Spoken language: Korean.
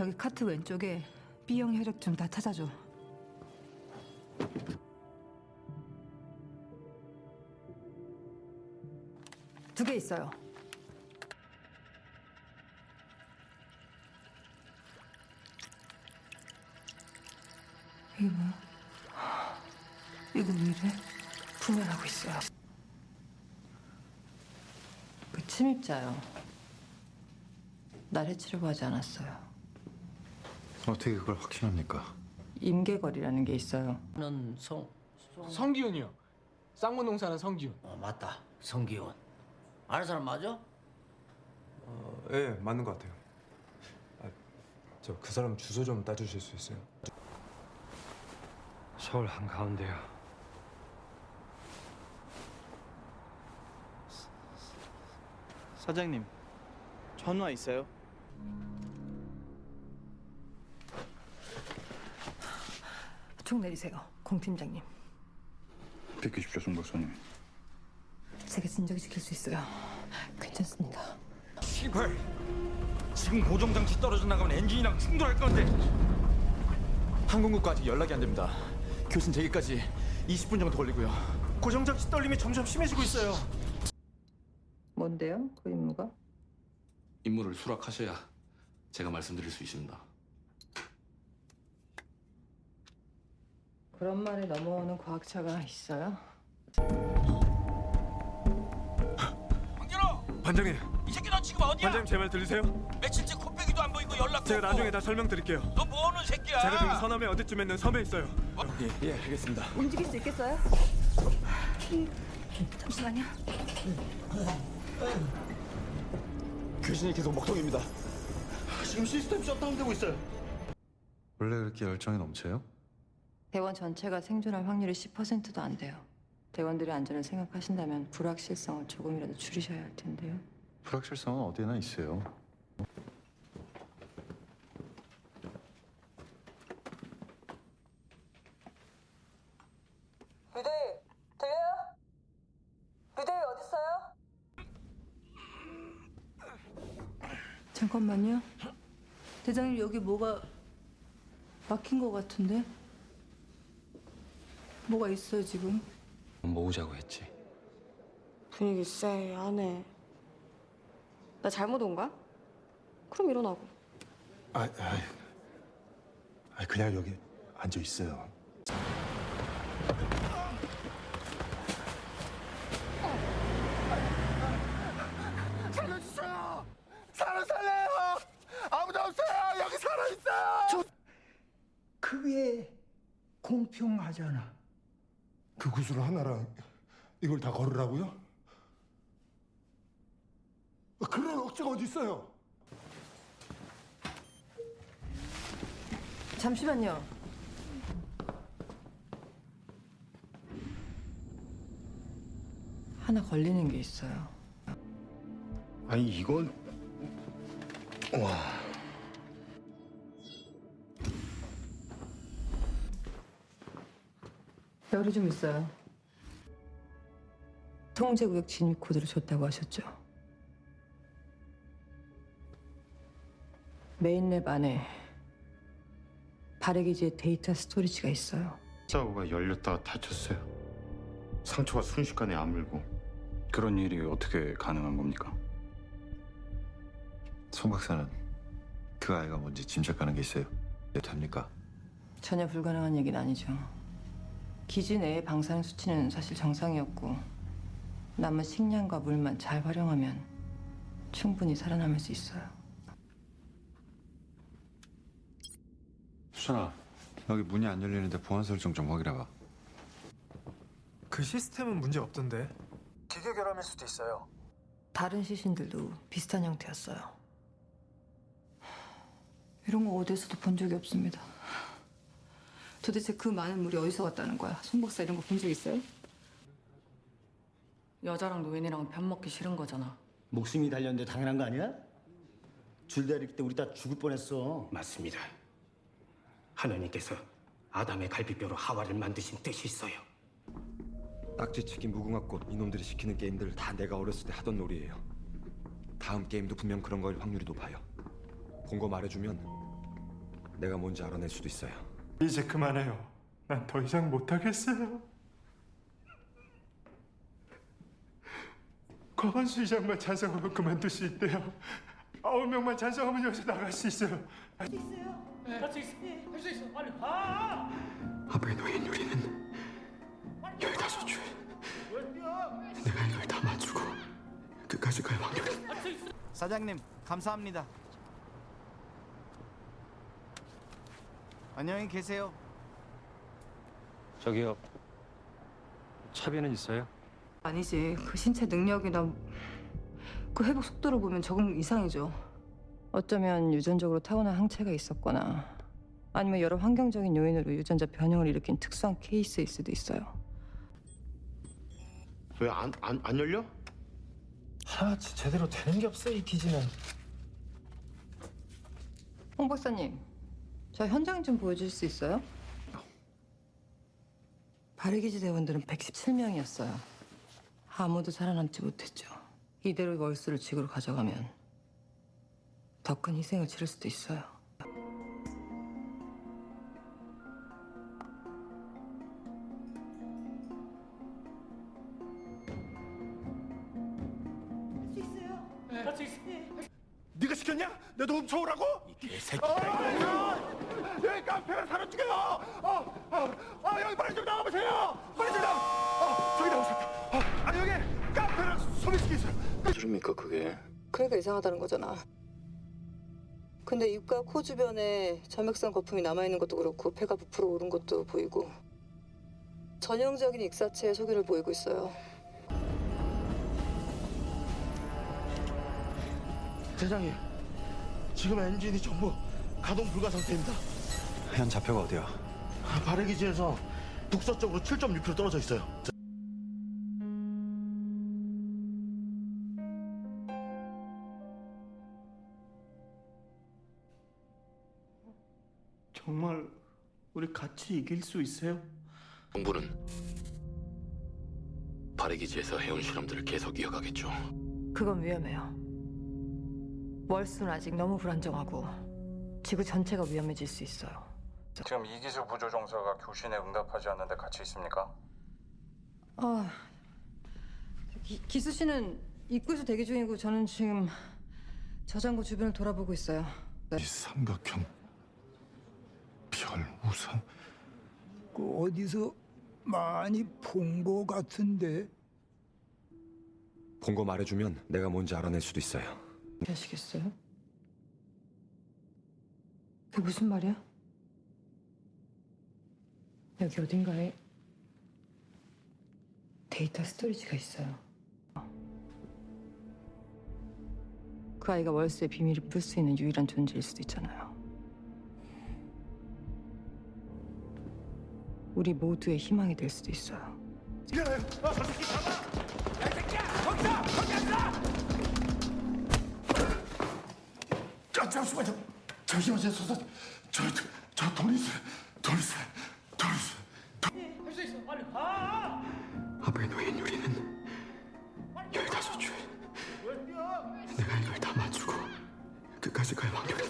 저기 카트 왼쪽에 B형 혈액 좀 다 찾아줘. 두 개 있어요. 이게 뭐야? 이거 왜 이래? 분열하고 있어요. 그 침입자요. 날 해치려고 하지 않았어요. 어떻게 그걸 확신합니까? 임계거리라는 게 있어요. 는 성, 성기훈이요. 쌍문농사는 성기훈. 어, 맞다. 성기훈. 아는 사람 맞아? 예, 맞는 것 같아요. 아, 저 그 사람 주소 좀 따주실 수 있어요? 서울 한가운데요. 사장님 전화 있어요? 총 내리세요, 공 팀장님. 비키십시오, 송 박사님. 제가 진작에 지킬 수 있어요. 괜찮습니다. 시발! 지금 고정장치 떨어져 나가면 엔진이랑 충돌할 건데. 항공국과 아직 연락이 안 됩니다. 교신 재개까지 20분 정도 걸리고요. 고정장치 떨림이 점점 심해지고 있어요. 뭔데요? 그 임무가? 임무를 수락하셔야 제가 말씀드릴 수 있습니다. 그런 말에 넘어오는 과학자가 있어요? 반장님, 이 새끼 너 지금 어디야? 반장님 제 말 들리세요? 며칠째 코빼기도 안 보이고 연락도 제가 없고. 나중에 다 설명드릴게요. 너 뭐하는 새끼야? 제가 저기 서남에 어디쯤에 있는 섬에 있어요. 예, 예, 알겠습니다. 움직일 수 있겠어요? 잠시만요. 교신이 계속 먹통입니다. 지금 시스템 셧다운되고 있어요. 원래 그렇게 열정이 넘쳐요? 대원 전체가 생존할 확률이 10%도 안 돼요. 대원들의 안전을 생각하신다면 불확실성을 조금이라도 줄이셔야 할 텐데요. 불확실성은 어디나 있어요. 유대희, 들려요? 유대희 어딨어요? 잠깐만요. 대장님 여기 뭐가 막힌 것 같은데? 뭐가 있어요 지금? 모으자고 했지. 분위기 쎄, 안 해. 나 잘못 온 거야? 그럼 일어나고. 아, 아, 아, 그냥 여기 앉아 있어요. 그게 공평하잖아. 그 구슬 하나랑 이걸 다 걸으라고요? 그런 억지가 어디 있어요? 잠시만요. 하나 걸리는 게 있어요. 아니 이건 열이 좀 있어요. 통제구역 진입 코드를 줬다고 하셨죠? 메인랩 안에 발해기지의 데이터 스토리지가 있어요. 사고가 열렸다가 다쳤어요. 상처가 순식간에 아물고 그런 일이 어떻게 가능한 겁니까? 송 박사는 그 아이가 뭔지 짐작가는 게 있어요. 네, 됩니까? 전혀 불가능한 얘기는 아니죠. 기지 내의 방사능 수치는 사실 정상이었고 남은 식량과 물만 잘 활용하면 충분히 살아남을 수 있어요. 수찬아, 여기 문이 안 열리는데 보안 설정 좀 확인해봐. 그 시스템은 문제 없던데. 기계 결함일 수도 있어요. 다른 시신들도 비슷한 형태였어요. 이런 거 어디서도 본 적이 없습니다. 도대체 그 많은 물이 어디서 왔다는 거야? 송 박사 이런 거 본 적 있어요? 여자랑 노인이랑 편 먹기 싫은 거잖아. 목숨이 달렸는데 당연한 거 아니야? 줄다리기 때 우리 다 죽을 뻔했어. 맞습니다. 하나님께서 아담의 갈비뼈로 하와를 만드신 뜻이 있어요. 딱지치기 무궁화꽃 이놈들이 시키는 게임들 다 내가 어렸을 때 하던 놀이에요. 다음 게임도 분명 그런 거일 확률이 높아요. 본 거 말해주면 내가 뭔지 알아낼 수도 있어요. 이제 그만해요. 난 더 이상 못하겠어요. 과반수 이상만 찬성하면 그만둘 수 있대요. 아홉 명만 찬성하면 여기서 나갈 수 있어요. 아버의 노인 요리는 열다섯 줄. 내가 이걸 다 맞추고 끝까지 갈 확률이 사장님, 감사합니다. 안녕히 계세요. 저기요. 차비는 있어요? 아니지. 그 신체 능력이나 그 회복 속도를 보면 적응 이상이죠. 어쩌면 유전적으로 타고난 항체가 있었거나 아니면 여러 환경적인 요인으로 유전자 변형을 일으킨 특수한 케이스일 수도 있어요. 왜 안 안 안 열려? 하나치 제대로 되는 게 없어 이 기지는. 홍 박사님, 저 현장 좀 보여줄 수 있어요? 바르기지 대원들은 117명이었어요. 아무도 살아남지 못했죠. 이대로 월수를 지구로 가져가면 더 큰 희생을 치를 수도 있어요. 네가 시켰냐? 내 도움 쳐오라고? 이 개새끼. 여기 깡패가 사람 죽여요. 어, 어, 어, 여기 빨리 좀 나와보세요. 빨리 좀 나와. 어, 저기 나오셨다. 어, 아니 여기 깡패랑 소매치기 있어요. 들습니까 그게? 그러니까 이상하다는 거잖아. 근데 입과 코 주변에 점액성 거품이 남아있는 것도 그렇고 폐가 부풀어 오른 것도 보이고 전형적인 익사체의 소견을 보이고 있어요. 대장님, 지금 엔진이 전부 가동 불가 상태입니다. 현 좌표가 어디야? 아, 발해 기지에서 북서쪽으로 7.6km 떨어져 있어요. 정말 우리 같이 이길 수 있어요? 정부는 발해 기지에서 해온 실험들을 계속 이어가겠죠. 그건 위험해요. 월수는 아직 너무 불안정하고 지구 전체가 위험해질 수 있어요. 지금 이기수 부조종사가 교신에 응답하지 않는데 같이 있습니까? 아, 기, 기수 씨는 입구에서 대기 중이고 저는 지금 저장고 주변을 돌아보고 있어요. 이 삼각형 별 우산 그 어디서 많이 본 거 같은데 본 거 말해주면 내가 뭔지 알아낼 수도 있어요. 하시겠어요? 그게 무슨 말이야? 여기 어딘가에 데이터 스토리지가 있어요. 그 아이가 월수의 비밀을 풀 수 있는 유일한 존재일 수도 있잖아요. 우리 모두의 희망이 될 수도 있어요. 자, 잠시만요. 잠시만요, 소사. 저, 저, 저 돈 있어요. 돈 있어요. 돈 있어요. 아버의 노인 요리는 열다섯 줄. 내가 이걸 다 맞추고 끝까지 갈 확률이